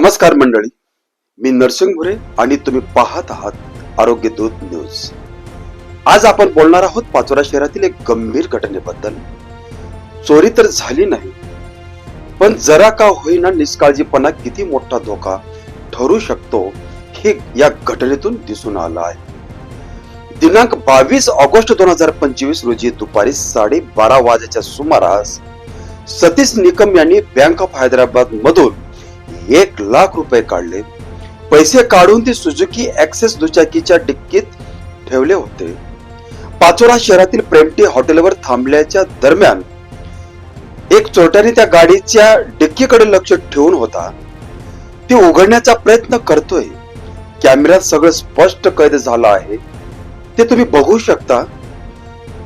नमस्कार मंडळी. मी नरसिंग भुरे आणि तुम्ही पाहत आहात आरोग्य दूत न्यूज. आज आपण बोलणार आहोत पाचोरा शहरातील एक गंभीर घटनेबद्दल. चोरी तर झाली नाही पण जरा का होईना निष्काळजीपणा किती मोठा धोका ठरू शकतो हे या घटनेतून दिसून आलं आहे. दिनांक बावीस ऑगस्ट दोन हजार पंचवीस रोजी दुपारी साडे बारा वाजेच्या सुमारास सतीश निकम यांनी बँक ऑफ हैदराबाद मधून एक लाख रुपये काढले. पैसे काढून ती सुजुकी ऍक्सेस दुचाकीच्या डिक्कीत ठेवले होते. पाचोरा शहरातील प्रेमटी हॉटेलवर थांबल्याच्या दरम्यान एक चोरट्याने त्या गाडीच्या डिक्कीकडे लक्ष ठेवून होता. ती उघडण्याचा प्रयत्न करतोय. कॅमेऱ्यात सगळं स्पष्ट कैद झालं आहे. ते तुम्ही बघू शकता.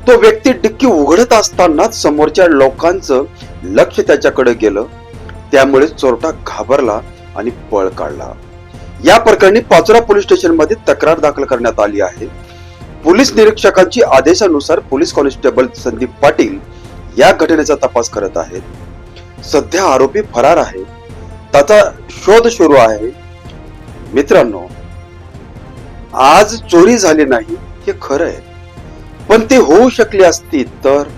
तो व्यक्ती डिक्की उघडत असतानाच समोरच्या लोकांचं लक्ष त्याच्याकडे गेलं. त्यामुळे चोरटा घाबरला आणि पळ काढला. या प्रकरणी पाचोरा पोलीस स्टेशनमध्ये तक्रार दाखल करण्यात आली आहे. पोलीस निरीक्षकांची आदेशानुसार पोलीस कॉन्स्टेबल संदीप पाटील या घटनेचा तपास करत आहेत. सध्या आरोपी फरार आहे. त्याचा शोध सुरू आहे. मित्रांनो आज चोरी झाली नाही हे खरं आहे. पण ते होऊ शकली असती तर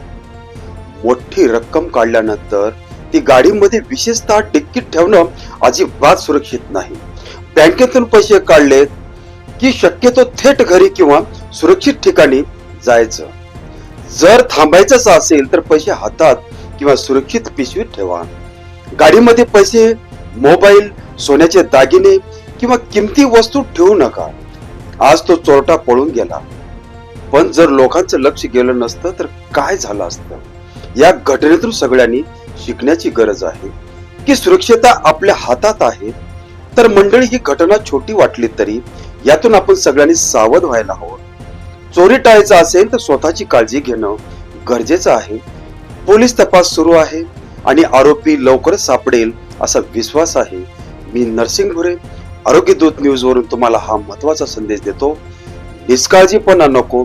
मोठी रक्कम काढल्यानंतर ती गाडीमध्ये विशेषतः टिकीट ठेवणं अजिबात सुरक्षित नाही. बँकेतून पैसे काढले की शक्यतो थेट घरी किंवा सुरक्षित ठिकाणी जायचं. जर थांबायचंच असेल तर पैसे हातात किंवा सुरक्षित पिशवीत ठेवा. गाडीमध्ये पैसे मोबाईल सोन्याचे दागिने किंवा किमती वस्तू ठेवू नका. आज तो चोरटा पळून गेला. पण जर लोकांचं लक्ष गेलं नसतं तर काय झालं असतं? या घटनेतून सगळ्यांनी शिकण्याची गरज आहे की सुरक्षता आपल्या हातात आहे तर मंडळी ही घटना छोटी वाटली तरी यातून आपण सगळ्यांनी सावध व्हायला हवं. चोरी टाळायचं असेल तर स्वतःची काळजी घेणं गरजेचं आहे. पोलीस तपास सुरू आहे आणि आरोपी लवकरच सापडेल असा विश्वास आहे. मी नरसिंग भुरे आरोग्य दूत न्यूज वरून तुम्हाला हा महत्त्वाचा संदेश देतो. निष्काळजीपणा नको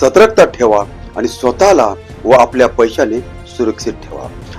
सतर्कता ठेवा आणि स्वतःला व आपल्या पैशाने सुरक्षित ठेवा.